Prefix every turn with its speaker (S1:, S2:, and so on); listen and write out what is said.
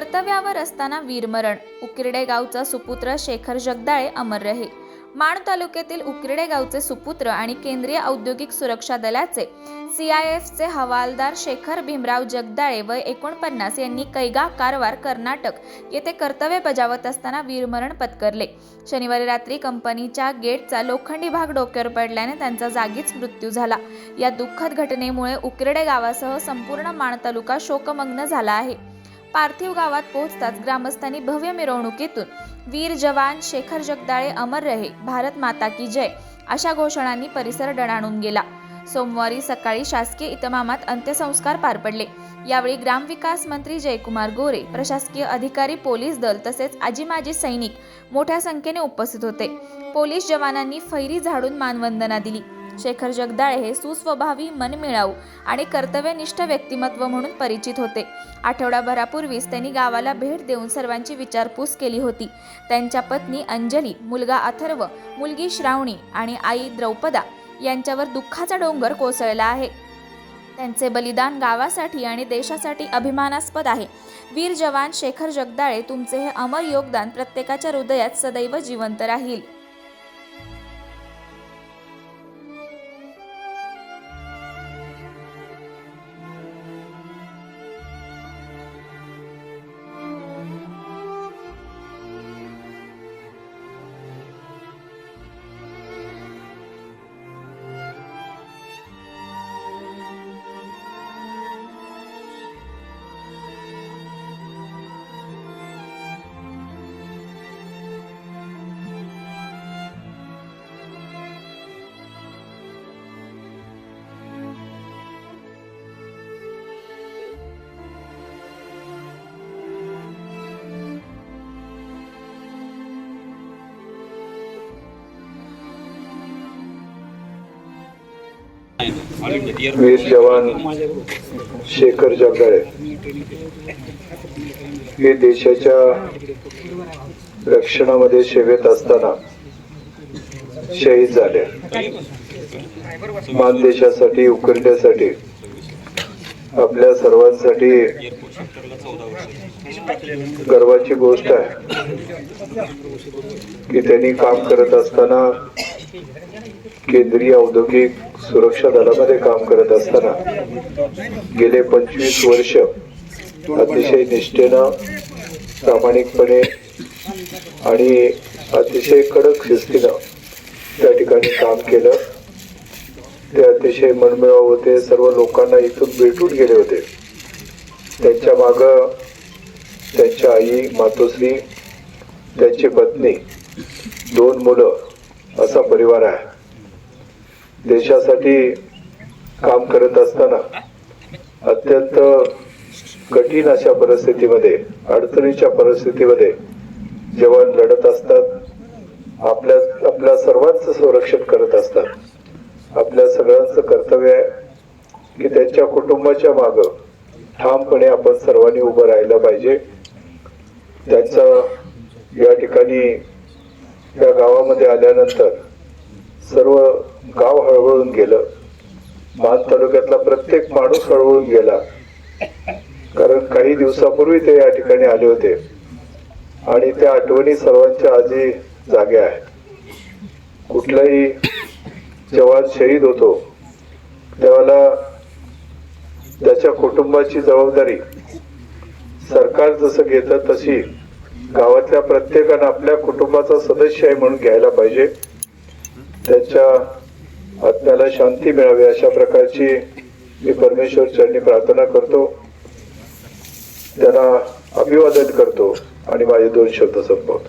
S1: कर्तव्यावर असताना वीरमरण. उकिरडे गावचा सुपुत्र शेखर जगदाळे अमर रहे. माण तालुक्यातील उकिरडे गावचे सुपुत्र आणि केंद्रीय औद्योगिक सुरक्षा दलाचे सीआयएफचे हवालदार शेखर भीमराव जगदाळे वय एकोणपन्नास यांनी कैगा कारवार कर्नाटक येथे कर्तव्य बजावत असताना वीरमरण पत्करले. शनिवारी रात्री कंपनीच्या गेटचा लोखंडी भाग डोक्यावर पडल्याने त्यांचा जागीच मृत्यू झाला. या दुःखद घटनेमुळे उकिरडे गावासह संपूर्ण माण तालुका शोकमग्न झाला आहे. पार्थिव गावात पोहोचताच ग्रामस्थांनी भव्य मिरवणुकीतून वीर जवान शेखर जगदाळे अमर रहे भारत माता की जय अशा घोषणांनी परिसर डणाणून गेला. सोमवारी सकाळी शासकीय इतमामात अंत्यसंस्कार पार पडले. यावेळी ग्रामविकास मंत्री जयकुमार गोरे प्रशासकीय अधिकारी पोलीस दल तसेच आजी माजी सैनिक मोठ्या संख्येने उपस्थित होते. पोलीस जवानांनी फैरी झाडून मानवंदना दिली. शेखर जगदाळे हे सुस्वभावी मनमिळाऊ आणि कर्तव्यनिष्ठ व्यक्तिमत्व म्हणून परिचित होते. आठवडाभरापूर्वीच त्यांनी गावाला भेट देऊन सर्वांची विचारपूस केली होती. त्यांच्या पत्नी अंजली मुलगा अथर्व मुलगी श्रावणी आणि आई द्रौपदा यांच्यावर दुःखाचा डोंगर कोसळला आहे. त्यांचे बलिदान गावासाठी आणि देशासाठी अभिमानास्पद आहे. वीर जवान शेखर जगदाळे तुमचे हे अमर योगदान प्रत्येकाच्या हृदयात सदैव जिवंत राहील.
S2: वीर जवान शेखर जगदाळे हे देशाच्या रक्षणामध्ये सेवेत असताना शहीद झाले. मानदेशासाठी उकरण्यासाठी आपल्या सर्वांसाठी गर्वाची गोष्ट आहे की त्यांनी काम करत असताना केंद्रीय औद्योगिक सुरक्षा दलामध्ये काम करत असताना गेले पंचवीस वर्ष अतिशय निष्ठेनं प्रामाणिकपणे आणि अतिशय कडक शिस्तीनं त्या ठिकाणी काम केलं. ते अतिशय मनमिळाव होते. सर्व लोकांना इथून भेटून गेले होते. त्यांच्या माग त्यांच्या आई मातोश्री त्यांची पत्नी दोन मुलं असा परिवार आहे. देशासाठी काम करत असताना अत्यंत कठीण अशा परिस्थितीमध्ये अडचणीच्या परिस्थितीमध्ये जवान लढत असतात आपल्या आपल्या सर्वांचं संरक्षण करत असतात. आपल्या सगळ्यांचं कर्तव्य आहे की त्यांच्या कुटुंबाच्या माग ठामपणे आपण सर्वांनी उभं राहिलं पाहिजे. त्यांचा या ठिकाणी या गावामध्ये आल्यानंतर सर्व गाव हळहळून गेलं. मान तालुक्यातला प्रत्येक माणूस हळहळून गेला. कारण काही दिवसापूर्वी ते या ठिकाणी आले होते. आणि त्या आठवणी सर्वांच्या आजी जाग्या आहेत. कुठलाही जवान शहीद होतो तेव्हाला त्याच्या कुटुंबाची जबाबदारी सरकार जसं घेतं तशी गावातल्या प्रत्येकानं आपल्या कुटुंबाचा सदस्य आहे म्हणून घ्यायला पाहिजे. त्याच्या आत्म्याला शांती मिळावी अशा प्रकारची मी परमेश्वर चरणी प्रार्थना करतो. त्यांना अभिवादन करतो आणि माझे दोन शब्द संपवतो.